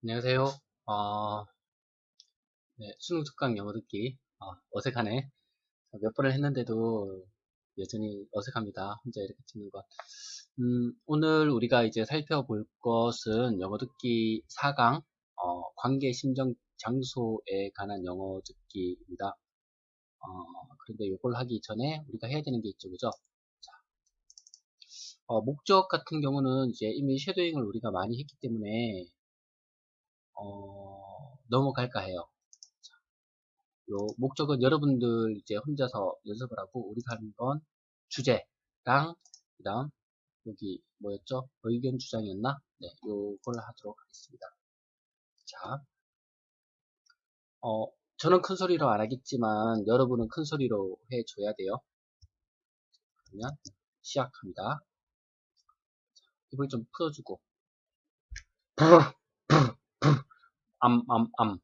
안녕하세요. 어, 네, 수능 특강 영어 듣기. 어, 어색하네. 몇 번을 했는데도 여전히 어색합니다. 혼자 이렇게 찍는 것. 음, 오늘 우리가 이제 살펴볼 것은 영어 듣기 4강, 어, 관계, 심정, 장소에 관한 영어 듣기입니다. 어, 그런데 이걸 하기 전에 우리가 해야 되는 게 있죠. 그죠? 자, 어, 목적 같은 경우는 이제 이미 쉐도잉을 우리가 많이 했기 때문에 어, 넘어갈까 해요. 자, 요 목적은 여러분들 이제 혼자서 연습을 하고 우리가 하는 건 주제랑 그 다음 여기 뭐였죠? 의견 주장이었나? 네, 요걸 하도록 하겠습니다. 자, 어, 저는 큰 소리로 안 하겠지만 여러분은 큰 소리로 해줘야 돼요. 그러면 시작합니다. 자, 입을 좀 풀어주고 암, 암, 암.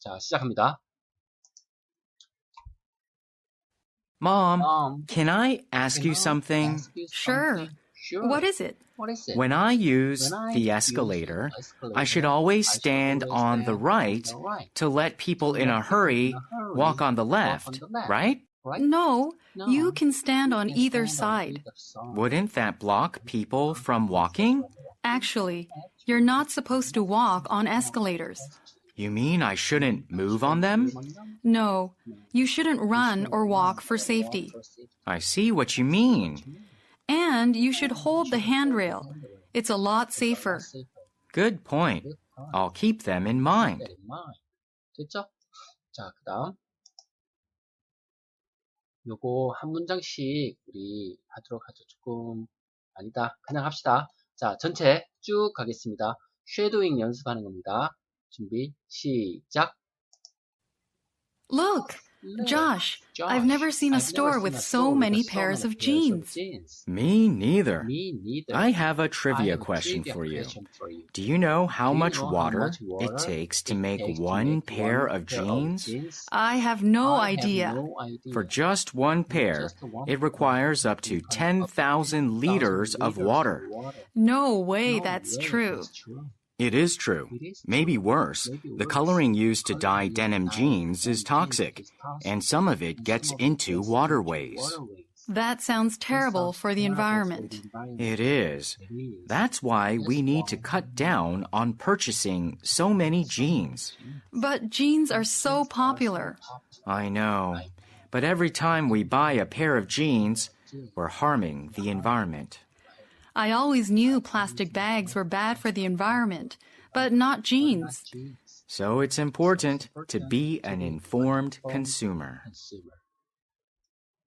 자, 시작합니다. Mom, Mom, can I ask can you I something? ask you Sure. something? Sure. What is it? What is it? When I use When I the use escalator, escalator, I should always I should stand always on the stand right on the right. to let people in let a people hurry in a hurry walk on the walk on left, the left. right? Right? No, No, you can stand you on can either stand on side. either side. Wouldn't that block people from walking? Actually, you're not supposed to walk on escalators. You mean I shouldn't move on them? No, you shouldn't run or walk for safety. I see what you mean. And you should hold the handrail. It's a lot safer. Good point. I'll keep them in mind. Keep that in mind. 됐죠? 자, 그 다음. 요거 한 문장씩 우리 하도록 하죠. 조금, 아니다. 그냥 합시다. 자, 전체 쭉 가겠습니다. 쉐도잉 연습하는 겁니다. 준비, 시작. Look, Josh, I've never seen a I've store never with seen a so store with many so pairs many of jeans. jeans. Me neither. Me neither. I have a I trivia have a question trivia for you. question for you. Do you know how you much know how water it takes to it make takes to one make pair one of pair jeans? jeans? I have no I have idea. no idea. For just one pair, just one it requires up to it requires up to 10,000 liters of water. No way No that's way true. that's true. It is true. Maybe worse. The coloring used to dye denim jeans is toxic, jeans is toxic, and some of it gets some of it into waterways. waterways. That sounds terrible for the environment. for the environment. It is. It is. That's why we need to cut down on purchasing so many jeans. But jeans are so popular. I know. But every time we buy a pair of jeans, we're harming the environment. I always knew plastic bags were bad for the environment, but not jeans. So it's important to be an informed consumer.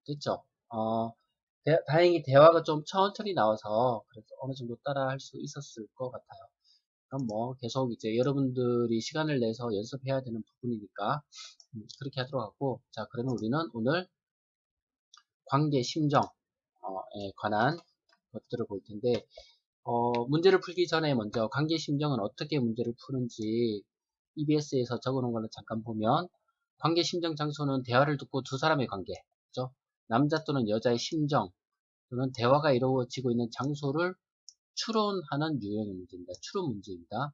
됐죠? 어, 대- 다행히 대화가 좀 천천히 나와서 그래서 어느 정도 따라 할 수 있었을 것 같아요. 그럼 뭐 계속 이제 여러분들이 시간을 내서 연습해야 되는 부분이니까 음, 그렇게 하도록 하고 자 그러면 우리는 오늘 관계 심정에 관한 것들을 볼 텐데 어, 문제를 풀기 전에 먼저 관계 심정은 어떻게 문제를 푸는지 EBS에서 적어놓은 거를 잠깐 보면 관계 심정 장소는 대화를 듣고 두 사람의 관계, 그죠? 남자 또는 여자의 심정 또는 대화가 이루어지고 있는 장소를 추론하는 유형의 문제입니다. 추론 문제입니다.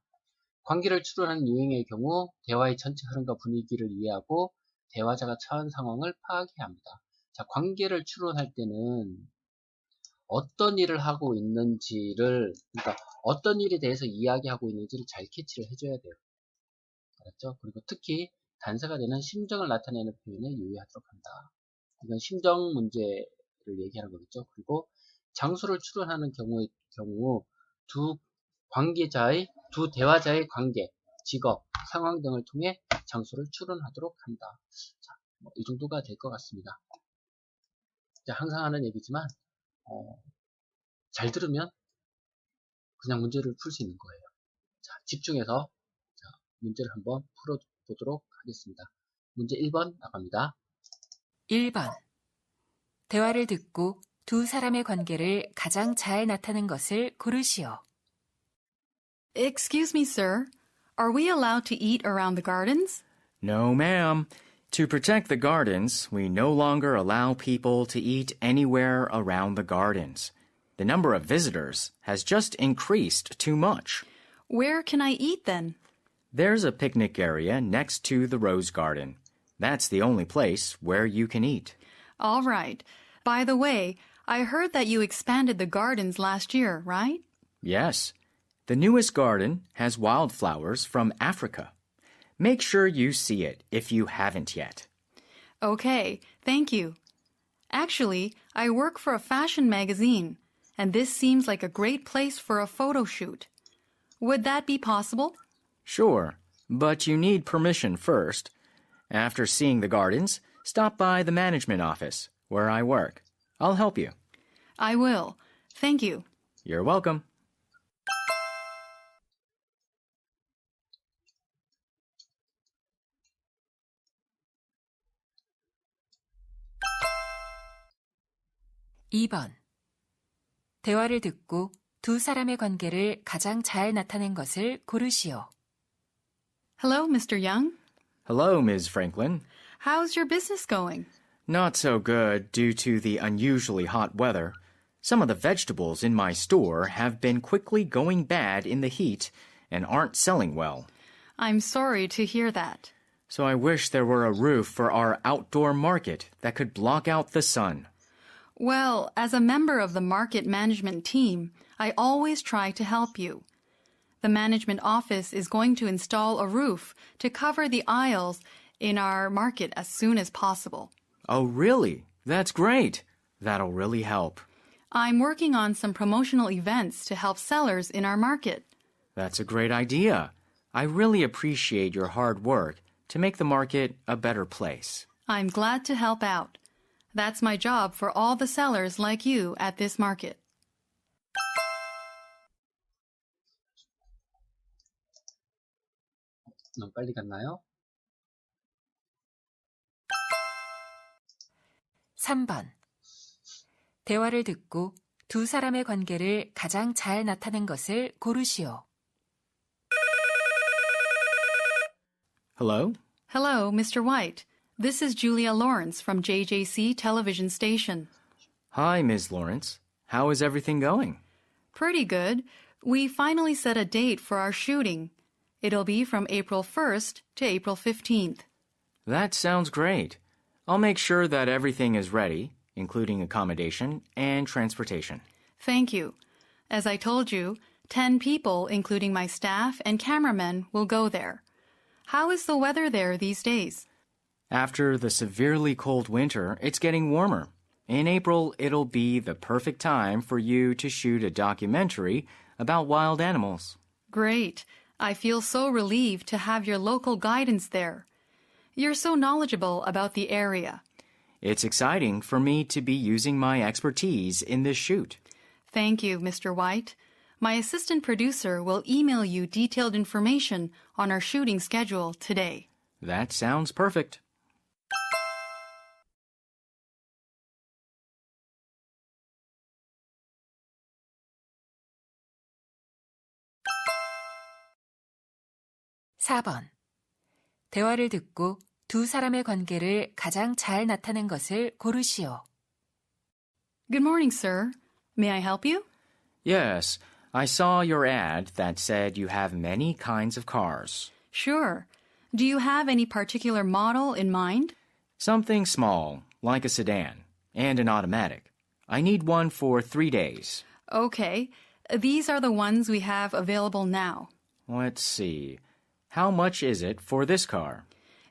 관계를 추론하는 유형의 경우 대화의 전체 흐름과 분위기를 이해하고 대화자가 처한 상황을 파악해야 합니다. 자, 관계를 추론할 때는 어떤 일을 하고 있는지를 그러니까 어떤 일에 대해서 이야기하고 있는지를 잘 캐치를 해줘야 돼요. 알았죠? 그리고 특히 단서가 되는 심정을 나타내는 표현에 유의하도록 한다. 이건 심정 문제를 얘기하는 거겠죠. 그리고 장소를 추론하는 경우의 경우 두 관계자의 두 대화자의 관계, 직업, 상황 등을 통해 장소를 추론하도록 한다. 자, 뭐 이 정도가 될 것 같습니다. 자, 항상 하는 얘기지만 어, 잘 들으면 그냥 문제를 풀 수 있는 거예요. 자, 집중해서 자, 문제를 한번 풀어보도록 하겠습니다. 문제 1번 나갑니다. 1번. 대화를 듣고 두 사람의 관계를 가장 잘 나타낸 것을 고르시오. Excuse me, sir. Are we allowed to eat around the gardens? No, ma'am. To protect the gardens, we no longer allow people to eat anywhere around the gardens. The number of visitors has just increased too much. Where can I eat then? There's a picnic area next to the rose garden. That's the only place where you can eat. All right. By the way, I heard that you expanded the gardens last year, right? Yes, the newest garden has wildflowers from Africa. Make sure you see it if you haven't yet. Okay, thank you. Actually, I work for a fashion magazine, and this seems like a great place for a photo shoot. Would that be possible? Sure, but you need permission first. After seeing the gardens, stop by the management office where I work. I'll help you. I will. Thank you. You're welcome. 이 번 대화를 듣고 두 사람의 관계를 가장 잘 나타낸 것을 고르시오. Hello, Mr. Young. Hello, Ms. Franklin. How's your business going? Not so good due to the unusually hot weather. Some of the vegetables in my store have been quickly going bad in the heat and aren't selling well. I'm sorry to hear that. So I wish there were a roof for our outdoor market that could block out the sun. Well, as a member of the market management team, I always try to help you. The management office is going to install a roof to cover the aisles in our market as soon as possible. Oh, really? That's great. That'll really help. I'm working on some promotional events to help sellers in our market. That's a great idea. I really appreciate your hard work to make the market a better place. I'm glad to help out. That's my job for all the sellers like you at this market. 너무 빨리 갔나요? 3번 대화를 듣고 두 사람의 관계를 가장 잘 나타낸 것을 고르시오. Hello? Hello, Mr. White. This is Julia Lawrence from JJC Television Station. Hi, Ms. Lawrence. How is everything going? Pretty good. We finally set a date for our shooting. It'll be from April 1st to April 15th. That sounds great. I'll make sure that everything is ready, including accommodation and transportation. Thank you. As I told you, 10 people, including my staff and cameramen, will go there. How is the weather there these days? After the severely cold winter, it's getting warmer. In April, it'll be the perfect time for you to shoot a documentary about wild animals. Great. I feel so relieved to have your local guidance there. You're so knowledgeable about the area. It's exciting for me to be using my expertise in this shoot. Thank you, Mr. White. My assistant producer will email you detailed information on our shooting schedule today. That sounds perfect. 사 번 대화를 듣고 두 사람의 관계를 가장 잘 나타낸 것을 고르시오. Good morning, sir. May I help you? Yes, I saw your ad that said you have many kinds of cars. Sure. Do you have any particular model in mind? Something small, like a sedan, and an automatic. I need one for three days. Okay. These are the ones we have available now. Let's see. How much is it for this car?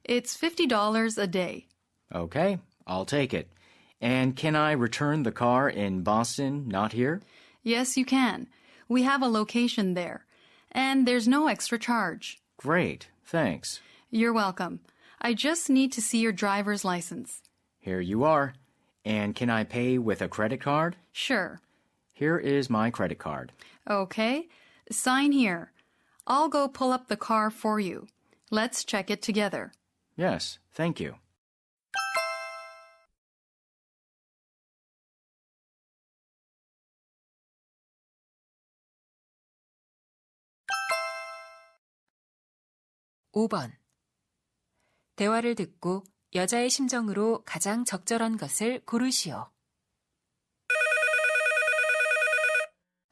It's $50 a day. Okay, I'll take it. And can I return the car in Boston, not here? Yes, you can. We have a location there. And there's no extra charge. Great, thanks. You're welcome. I just need to see your driver's license. Here you are. And can I pay with a credit card? Sure. Here is my credit card. Okay. Sign here. I'll go pull up the car for you. Let's check it together. Yes, thank you. 오번 대화를 듣고 여자의 심정으로 가장 적절한 것을 고르시오.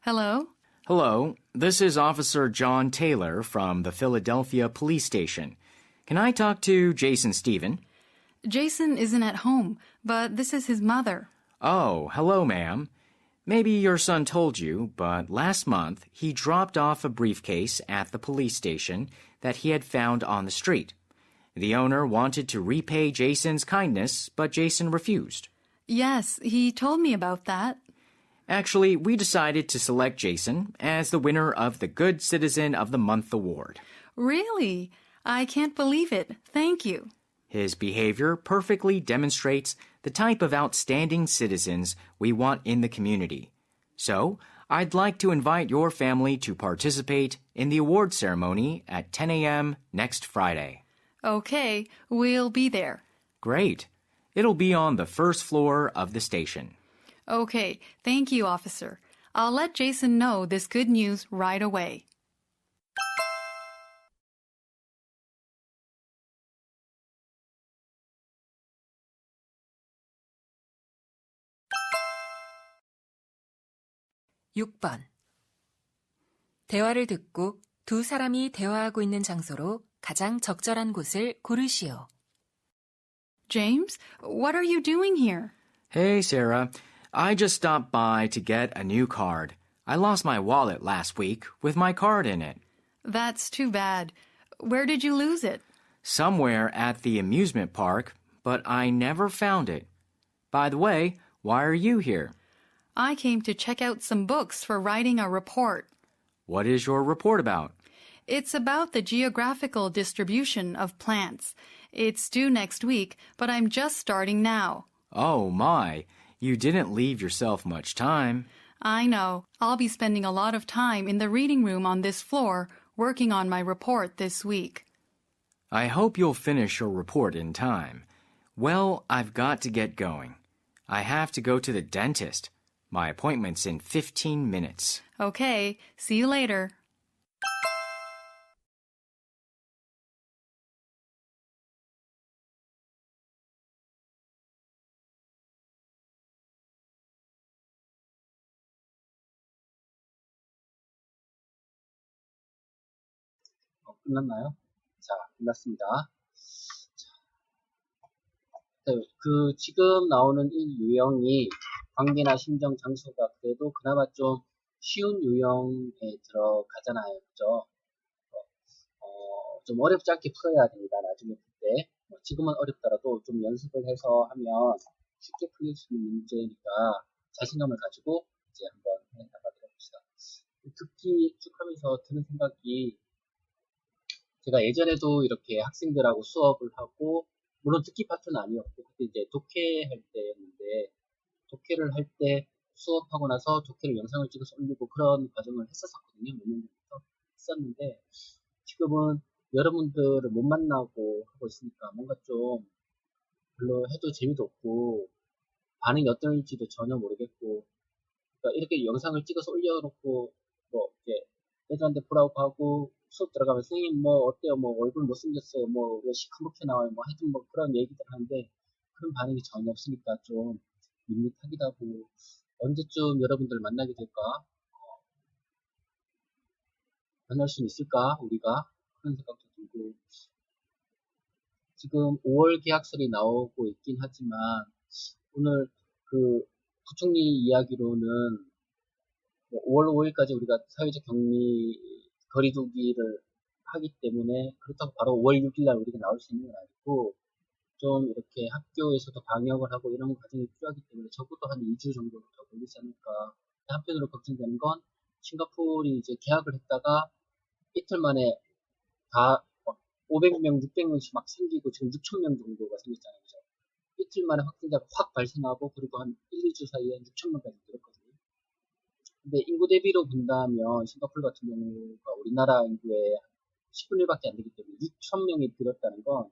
Hello? Hello, This is Officer John Taylor from the Philadelphia Police Station. Can I talk to Jason Stephen? Jason isn't at home, but this is his mother. Oh, hello, ma'am. Maybe your son told you, but last month he dropped off a briefcase at the police station that he had found on the street. The owner wanted to repay Jason's kindness, but Jason refused. Yes, he told me about that. Actually, we decided to select Jason as the winner of the Good Citizen of the Month award. Really? I can't believe it. Thank you. His behavior perfectly demonstrates the type of outstanding citizens we want in the community. So, I'd like to invite your family to participate in the award ceremony at 10 a.m. next Friday. Okay, we'll be there. Great. It'll be on the first floor of the station. Okay, thank you, officer. I'll let Jason know this good news right away. 육번 대화를 듣고 두 사람이 대화하고 있는 장소로 가장 적절한 곳을 고르시오. James, what are you doing here? Hey, Sarah. I just stopped by to get a new card. I lost my wallet last week with my card in it. That's too bad. Where did you lose it? Somewhere at the amusement park, but I never found it. By the way, why are you here? I came to check out some books for writing a report. What is your report about? It's about the geographical distribution of plants. It's due next week, but I'm just starting now. Oh my, you didn't leave yourself much time. I know. I'll be spending a lot of time in the reading room on this floor working on my report this week. I hope you'll finish your report in time. Well, I've got to get going. I have to go to the dentist. My appointment's in 15 minutes. Okay, see you later. 끝났나요? 자, 끝났습니다. 자, 네, 그 지금 나오는 이 유형이 관계나 심정, 장소가 그래도 그나마 좀 쉬운 유형에 들어가잖아요. 그죠? 어, 좀 어렵지 않게 풀어야 됩니다. 나중에 그때. 뭐 지금은 어렵더라도 좀 연습을 해서 하면 쉽게 풀릴 수 있는 문제니까 자신감을 가지고 이제 한번 해 나가도록 합시다. 듣기 쭉 하면서 드는 생각이 제가 예전에도 이렇게 학생들하고 수업을 하고, 물론 듣기 파트는 아니었고, 그때 이제 독해 할 때였는데, 독해를 할 때 수업하고 나서 독해를 영상을 찍어서 올리고 그런 과정을 했었거든요. 몇 년 전부터 했었는데, 지금은 여러분들을 못 만나고 하고 있으니까 뭔가 좀 별로 해도 재미도 없고, 반응이 어떨지도 전혀 모르겠고, 그러니까 이렇게 영상을 찍어서 올려놓고, 뭐, 이제 애들한테 보라고 하고, 수업 들어가면 선생님 뭐 어때요? 뭐 얼굴 못생겼어요? 뭐 왜 시커멓게 나와요? 뭐 하여튼 뭐 그런 얘기들 하는데 그런 반응이 전혀 없으니까 좀 밋밋하기도 하고. 언제쯤 여러분들 만나게 될까? 어, 만날 수 있을까? 우리가? 그런 생각도 들고. 지금 5월 계약설이 나오고 있긴 하지만 오늘 그 부총리 이야기로는 뭐 5월 5일까지 우리가 사회적 격리 거리두기를 하기 때문에 그렇다고 바로 5월 6일날 우리가 나올 수 있는 건 아니고 좀 이렇게 학교에서도 방역을 하고 이런 과정이 필요하기 때문에 적어도 한 2주 정도 더 걸리지 않을까 한편으로 걱정되는 건 싱가포르이 이제 계약을 했다가 이틀 만에 다 500명, 600명씩 막 생기고 지금 6천명 정도가 생겼잖아요. 그죠? 이틀 만에 확진자가 확 발생하고 그리고 한 1, 2주 사이에 6천명까지 늘었거든요. 근데 인구 대비로 본다면 싱가포르 같은 경우가 우리나라 인구의 10분의 1밖에 안 되기 때문에 6천 명이 들었다는 건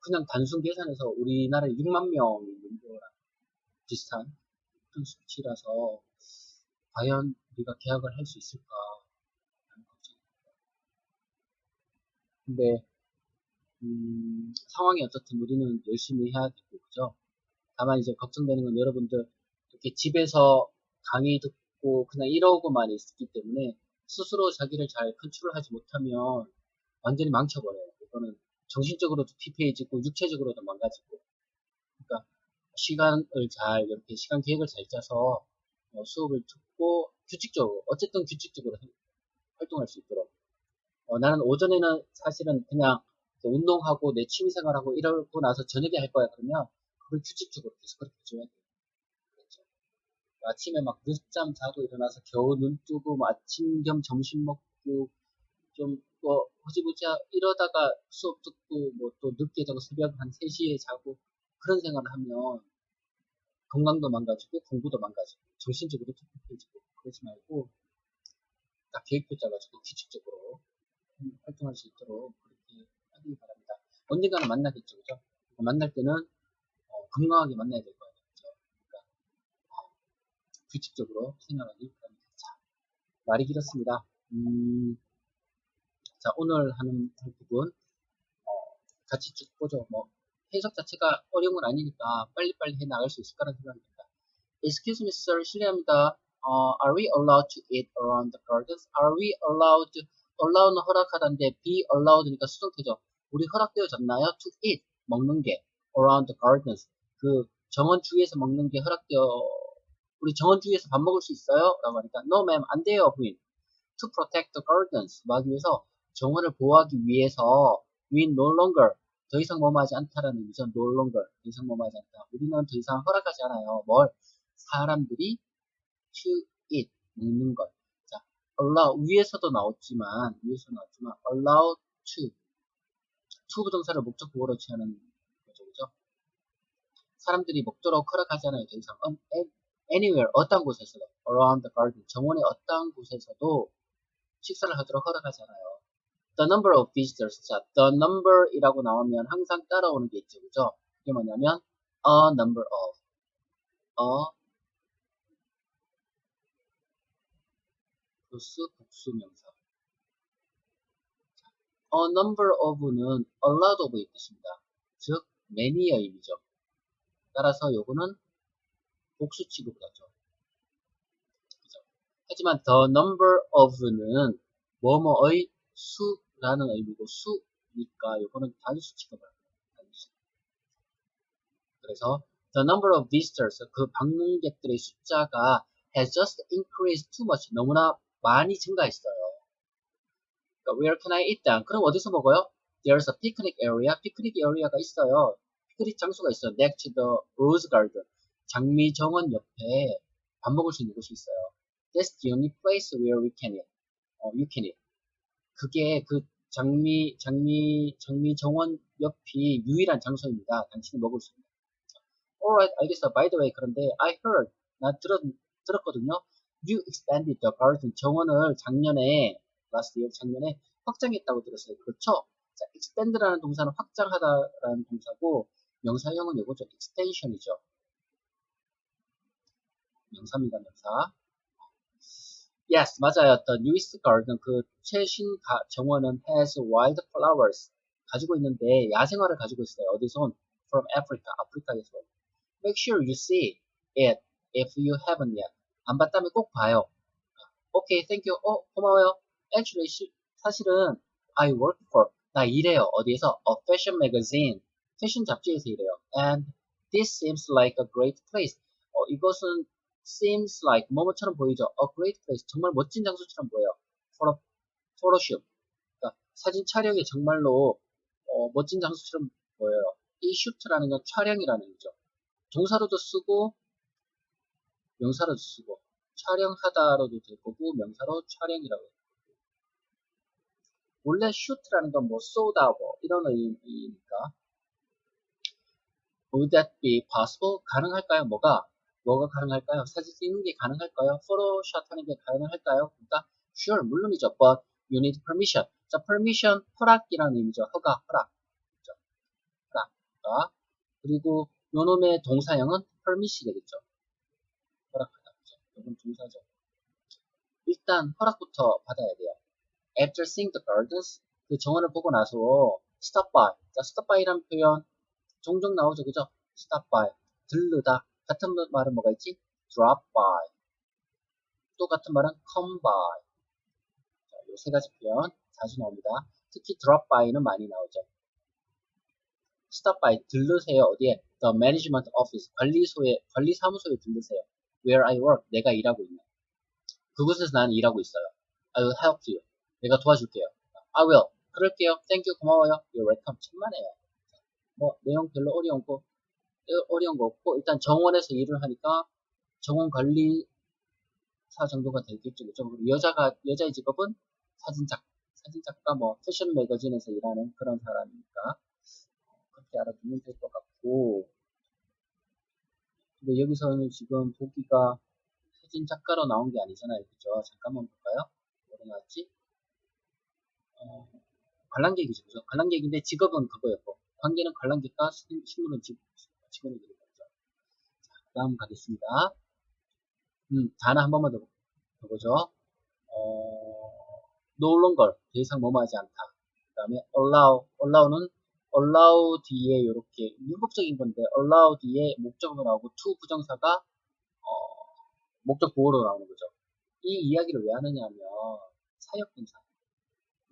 그냥 단순 계산해서 우리나라 6만 명 정도랑 비슷한 큰 수치라서 과연 우리가 계약을 할 수 있을까 하는 걱정입니다. 근데 음, 상황이 어떻든 우리는 열심히 해야 되고 그죠? 다만 이제 걱정되는 건 여러분들 이렇게 집에서 강의 듣고 그냥 이러고만 있기 때문에 스스로 자기를 잘 컨트롤하지 못하면 완전히 망쳐버려요. 이거는 정신적으로도 피폐해지고 육체적으로도 망가지고. 그러니까 시간을 잘 이렇게 시간 계획을 잘 짜서 어, 수업을 듣고 규칙적으로 어쨌든 규칙적으로 해- 활동할 수 있도록. 어, 나는 오전에는 사실은 그냥 운동하고 내 취미생활하고 이러고 나서 저녁에 할 거야 그러면 그걸 규칙적으로 계속 그렇게 해줘야. 그렇죠. 아침에 막 늦잠 자고 일어나서 겨우 눈 뜨고 뭐 아침 겸 점심 먹고 좀뭐 허지부지 이러다가 수업 듣고 뭐 또 늦게 자고 새벽 한 3시에 자고 그런 생활을 하면 건강도 망가지고 공부도 망가지고 정신적으로 피폐해지고 그러지 말고 딱 계획표 짜가지고 규칙적으로 음, 활동할 수 있도록 그렇게 하기 바랍니다. 언젠가는 만나겠죠, 그죠? 만날 때는 어, 건강하게 만나야 될거 아니에요, 그죠? 어, 규칙적으로 생활하기 바랍니다. 자, 말이 길었습니다. 음, 자, 오늘 하는 할 부분 어, 같이 쭉 보죠. 뭐 해석 자체가 어려운 건 아니니까 빨리빨리 해 나갈 수 있을 거라는 생각이 듭니다. Excuse me, sir. 실례합니다. 어, are we allowed to eat around the gardens? Are we allowed allow는 허락하다인데 be allowed니까 수동태죠. 우리 허락되어졌나요? To eat, 먹는 게 around the gardens. 그 정원 주위에서 먹는 게 허락되어 우리 정원 주위에서 밥 먹을 수 있어요? 라고 하니까 no ma'am, 안 돼요, 부인. To protect the gardens. 뭐 하기 위해서 정원을 보호하기 위해서 we no longer 더 이상 뭐뭐하지 않다라는 의미죠. no longer 더 이상 뭐뭐하지 않다. 우리는 더 이상 허락하지 않아요. 뭘? 사람들이 to eat 먹는 것. 자, allow 위에서도 나왔지만 위에서 나왔지만 allow to to 부동사를 목적 보호로 취하는 거죠, 그죠? 사람들이 먹도록 허락하지 않아요. 더 이상 anywhere 어떤 곳에서도 around the garden 정원의 어떤 곳에서도 식사를 하도록 허락하지 않아요. The number of visitors. 자, the number 이라고 나오면 항상 따라오는 게 있죠. 그죠? 이게 뭐냐면, a number of. a 플러스 복수명사. a number of는 a lot of의 뜻입니다. 즉, many의 의미죠. 따라서 요거는 복수 취급을 하죠. 그죠? 하지만 the number of는 뭐뭐의 수라는 의미고 수니까 이거는 단수 취급을 합니다. 단수. 그래서 the number of visitors 그 방문객들의 숫자가 has just increased too much 너무나 많이 증가했어요. 그러니까 where can I eat them? 그럼 어디서 먹어요? There's a picnic area. 피크닉 에리아가 있어요. 피크닉 장소가 있어요. Next to the rose garden. 장미 정원 옆에 밥 먹을 수 있는 곳이 있어요. That's the only place where we can eat. 어, you can eat. 그게 그 장미, 장미, 장미 정원 옆이 유일한 장소입니다. 당신이 먹을 수 있는. Alright, 알겠어. By the way, 그런데 I heard, 나 들었, 들었거든요. You expanded the garden. 정원을 작년에, last year, 작년에 확장했다고 들었어요. 그렇죠? 자, expand라는 동사는 확장하다라는 동사고, 명사형은 이거죠. extension이죠. 명사입니다, 명사. Yes, 맞아요. The newest garden, 그 최신 가, 정원은 has wild flowers. 가지고 있는데 야생화를 가지고 있어요. 어디서? From Africa, 아프리카에서. Make sure you see it if you haven't yet. 안 봤다면 꼭 봐요. Okay, thank you. 어, 고마워요. Actually, 시, 사실은 I work for, 나 일해요. 어디에서? A fashion magazine. 패션 잡지에서 일해요. And this seems like a great place. 어, 이것은 seems like 뭐뭐처럼 보이죠. A great place. 정말 멋진 장소처럼 보여요. For a photoshoot. 그러니까 사진 촬영이 정말로 어, 멋진 장소처럼 보여요. 이 슈트라는 건 촬영이라는 의미죠. 동사로도 쓰고 명사로도 쓰고 촬영하다로도 될 거고 명사로 촬영이라고. 원래 슈트라는 건 뭐 쏘다 뭐 이런 의미니까 Would that be possible? 가능할까요? 뭐가? 뭐가 가능할까요? 사진 찍는 게 가능할까요? 포토샷 하는 게 가능할까요? 그러니까 sure 물론이죠. But you need permission. 자, permission 허락이라는 의미죠. 허가, 허락. 그죠? 허락. 허락. 그리고 요놈의 동사형은 permit이 되겠죠. 허락하다. 그죠? 요건 동사죠. 일단 허락부터 받아야 돼요. After seeing the gardens, 그 정원을 보고 나서 stop by. 자, stop by라는 표현 종종 나오죠. 그죠? stop by. 들르다. 같은 말은 뭐가 있지? drop by. 또 같은 말은 come by. 이 세 가지 표현 자주 나옵니다. 특히 drop by는 많이 나오죠. stop by 들르세요 어디에 the management office 관리소에 관리 사무소에 들르세요. where I work 내가 일하고 있는 그곳에서 나는 일하고 있어요. I will help you 내가 도와줄게요. I will 그럴게요. Thank you 고마워요. You're welcome 천만에요. 뭐 내용 별로 어려운 거 어려운 거 없고 일단 정원에서 일을 하니까 정원 관리사 정도가 되겠죠. 그리고 여자가 여자의 직업은 사진작 사진작가 뭐 패션 매거진에서 일하는 그런 사람이니까 어, 그렇게 알아두면 될 것 같고 근데 여기서는 지금 보기가 사진 작가로 나온 게 아니잖아요. 그죠? 잠깐만 볼까요? 뭐로 나왔지? 어, 관람객이죠. 그죠? 관람객인데 직업은 그거였고 관계는 관람객과 신- 신문은 직, 되는 거죠. 자, 그 다음 가겠습니다. 음, 단어 한 번만 더, 더 보죠. 어, no longer, 더 이상 뭐뭐하지 않다. 그 다음에 allow, allow는 allow 뒤에 이렇게 문법적인 건데 allow 뒤에 목적어가 나오고 to 부정사가 어, 목적 보호로 나오는 거죠. 이 이야기를 왜 하느냐 하면 사역동사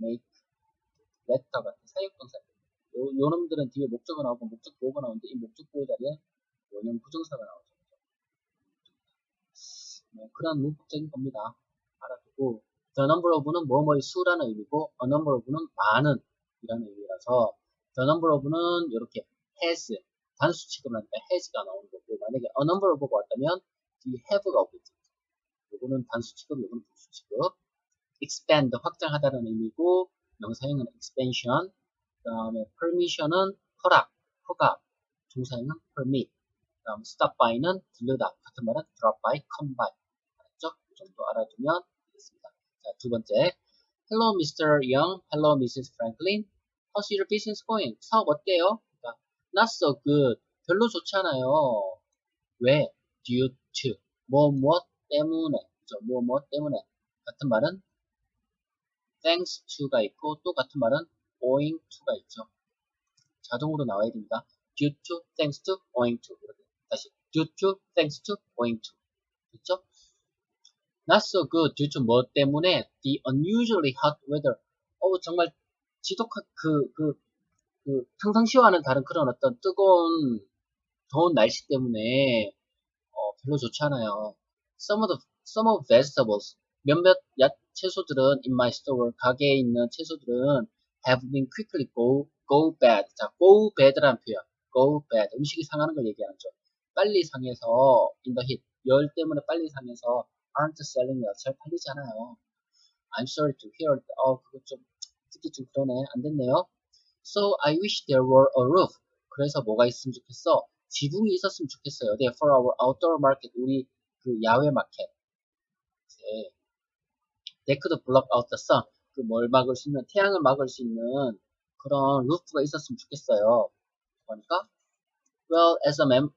make, letter 같은 사역동사 요, 요 놈들은 뒤에 목적어 나오고 목적 보호가 나오는데 이 목적 보호 자리에 원형 부정사가 나오죠. 뭐 그런 문법적인 겁니다. 알아두고 the number of는 뭐뭐의 수라는 의미고 a number of는 많은 이라는 의미라서 the number of는 이렇게 has 단수 취급을 하니까 has가 나오는 거고 만약에 a number of가 왔다면 뒤에 have가 오겠죠. 요거는 단수 취급, 요거는复数 취급. expand 확장하다는 의미고 명사형은 expansion 그 다음에 permission은 허락, 허가 종사형은 permit 그 다음 stop by는 들르다 같은 말은 drop by, come by 알았죠? 이 정도 알아두면 되겠습니다. 자, 두 번째 Hello Mr. Young, Hello Mrs. Franklin How's your business going? 사업 어때요? 그러니까, Not so good 별로 좋지 않아요. 왜? Due to 뭐 무엇 때문에 그죠? 뭐 무엇 때문에 같은 말은 thanks to가 있고 또 같은 말은 owing to가 있죠. 자동으로 나와야 됩니다. due to, thanks to, owing to. 이렇게 다시 due to, thanks to, owing to. 됐죠? Not so good due to 뭐 때문에 the unusually hot weather. 어 정말 지독한 그, 그, 그 평상시와는 다른 그런 어떤 뜨거운 더운 날씨 때문에 어, 별로 좋지 않아요. Some of the some of vegetables 몇몇 야 채소들은 in my store 가게에 있는 채소들은 have been quickly go go bad. 자, go bad라는 표현. go bad. 음식이 상하는 걸 얘기하죠. 빨리 상해서 in the heat. 열 때문에 빨리 상해서 aren't selling well. 잘 팔리지 않아요. I'm sorry to hear. that. 어, 그거 좀 듣기 좀 그러네. 안 됐네요. So I wish there were a roof. 그래서 뭐가 있으면 좋겠어? 지붕이 있었으면 좋겠어요. 네, for our outdoor market. 우리 그 야외 마켓. 네. They could block out the sun. 그 뭘 막을 수 있는, 태양을 막을 수 있는 그런 루프가 있었으면 좋겠어요. 그러니까, well, as a, mem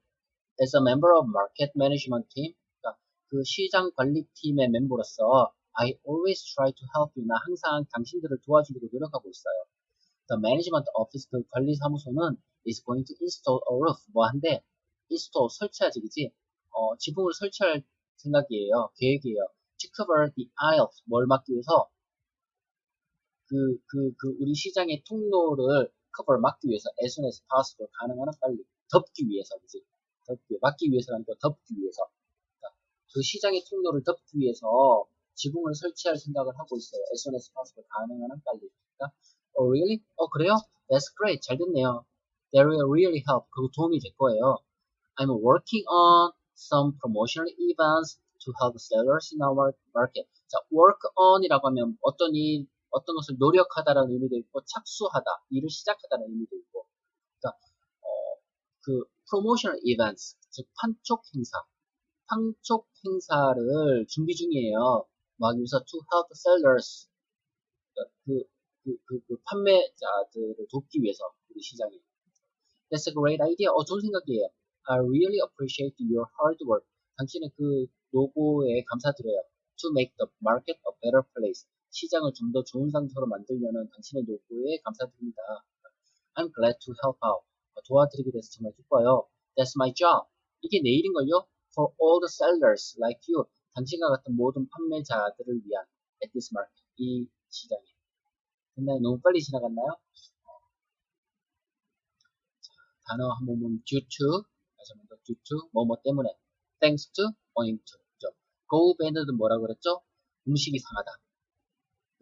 as a member of market management team, 그러니까 그 시장 관리팀의 멤버로서 I always try to help you. 나 항상 당신들을 도와주려고 노력하고 있어요. The management office, 그 관리 사무소는 is going to install a roof. 뭐 한데, install, 설치하지, 그지? 어, 지붕을 설치할 생각이에요. 계획이에요. to cover the aisles. 뭘 막기 위해서? 그, 그, 그, 우리 시장의 통로를 cover 막기 위해서 as soon as possible. 가능한 한 빨리. 덮기 위해서, 그지? 덮기, 막기 위해서는 아니고 덮기 위해서. 그러니까 그 시장의 통로를 덮기 위해서 지붕을 설치할 생각을 하고 있어요. as soon as possible. 가능한 한 빨리. 그러니까, oh, really? 어, 그래요? That's great. 잘 됐네요. That will really help. 그거 도움이 될 거예요. I'm working on some promotional events to help sellers in our market. 자, work on이라고 하면 어떤 일, 어떤 것을 노력하다라는 의미도 있고, 착수하다, 일을 시작하다는 의미도 있고, 그러니까 어, 그 promotional events, 즉 판촉 행사, 판촉 행사를 준비 중이에요. 뭐 하기 위해서 to help sellers, 그, 그, 그, 그 판매자들을 돕기 위해서 우리 시장에. That's a great idea. 어, 좋은 생각이에요. I really appreciate your hard work. 당신의 그 노고에 감사드려요. To make the market a better place. 시장을 좀 더 좋은 상태로 만들려는 당신의 노고에 감사드립니다. I'm glad to help out. 어, 도와드리게 돼서 정말 기뻐요. That's my job. 이게 내 일인걸요? For all the sellers like you. 당신과 같은 모든 판매자들을 위한 at this market. 이 시작이. 됐나요? 너무 빨리 지나갔나요? 자, 단어 한번 보면 due to, 다시 한번 더 due to, 뭐뭐 때문에, thanks to, owing to. 그죠? go bad는 뭐라 그랬죠? 음식이 상하다.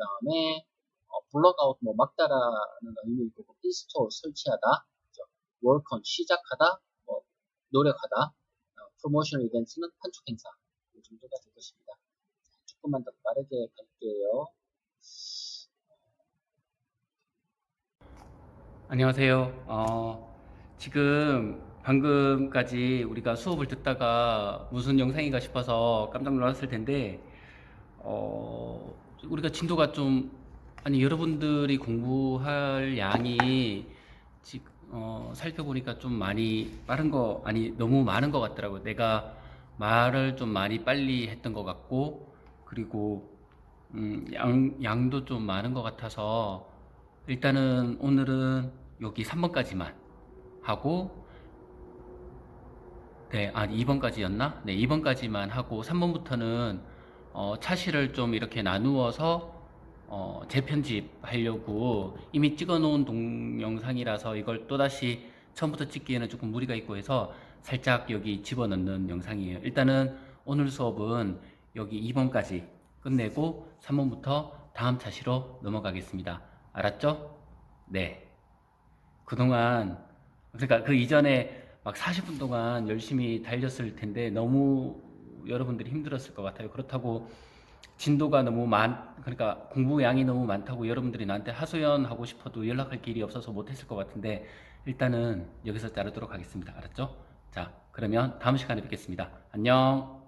그 다음에, 어, out, 뭐, 막다라는 의미 있고, install, 설치하다. on, 시작하다, 뭐, 노력하다. 어, promotional events는 판촉 행사. 이 정도가 될 것입니다. 조금만 더 빠르게 갈게요. 안녕하세요. 어, 지금 방금까지 우리가 수업을 듣다가 무슨 영상인가 싶어서 깜짝 놀랐을 텐데, 어, 우리가 진도가 좀, 아니, 여러분들이 공부할 양이 지, 어, 살펴보니까 좀 많이 빠른 거, 아니, 너무 많은 것 같더라고요. 내가 말을 좀 많이 빨리 했던 것 같고, 그리고, 음, 양, 양도 좀 많은 것 같아서, 일단은 오늘은 여기 3번까지만 하고 네, 아 2번까지였나? 네, 2번까지만 하고 3번부터는 어, 차시를 좀 이렇게 나누어서 어, 재편집하려고 이미 찍어놓은 동영상이라서 이걸 또다시 처음부터 찍기에는 조금 무리가 있고 해서 살짝 여기 집어넣는 영상이에요. 일단은 오늘 수업은 여기 2번까지 끝내고 3번부터 다음 차시로 넘어가겠습니다. 알았죠? 네. 그동안, 그러니까 그 이전에 막 40분 동안 열심히 달렸을 텐데 너무 여러분들이 힘들었을 것 같아요. 그렇다고 진도가 너무 많, 그러니까 공부량이 너무 많다고 여러분들이 나한테 하소연 하고 싶어도 연락할 길이 없어서 못했을 것 같은데 일단은 여기서 자르도록 하겠습니다. 알았죠? 자, 그러면 다음 시간에 뵙겠습니다. 안녕!